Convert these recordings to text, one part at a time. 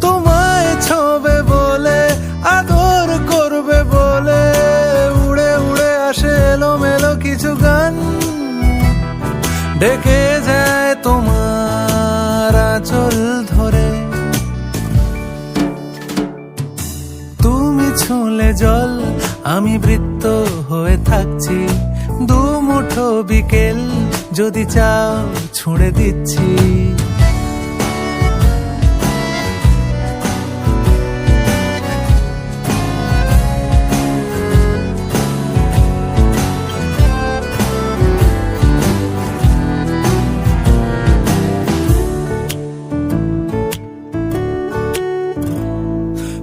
তোমায় ছবে বলে, আদর করবে বলে। উড়ে উড়ে আসে এলোমেলো কিছু গান। ডেকে যায় তোমার আঁচল ধরে। তুমি ছুঁলে জল, আমি বৃত্ত হয়ে থাকছি। দু মুঠো বিকেল যদি চাও ছুঁড়ে দিচ্ছি।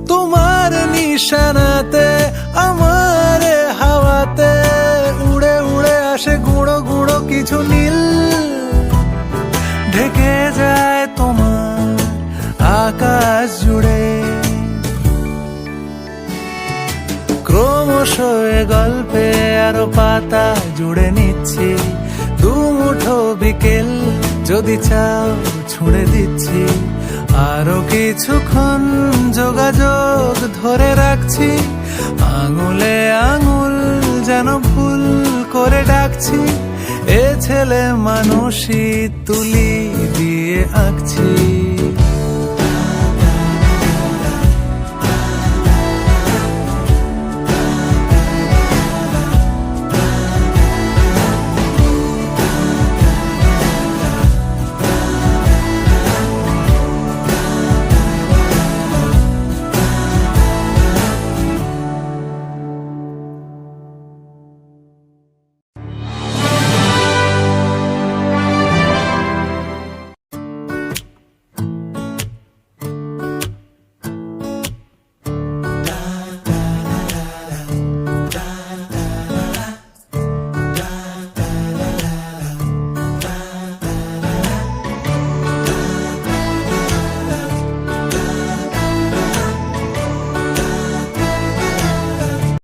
তোমার নিশানাতে গুঁড়ো কিছু নীল ঢেকে যায় তোমার আকাশ জুড়ে। ক্রমশ গল্পে আরও পাতা জুড়ে নিচ্ছি। দু মুঠো বিকেল যদি চাও ছুঁড়ে দিচ্ছি। আরও কিছুক্ষণ যোগাযোগ ধরে রাখছি। আঙুলে আঙুল যেন ভুল করে ডাকছি। এ ছেলে মানুষই তুলি দিয়ে আঁকছি।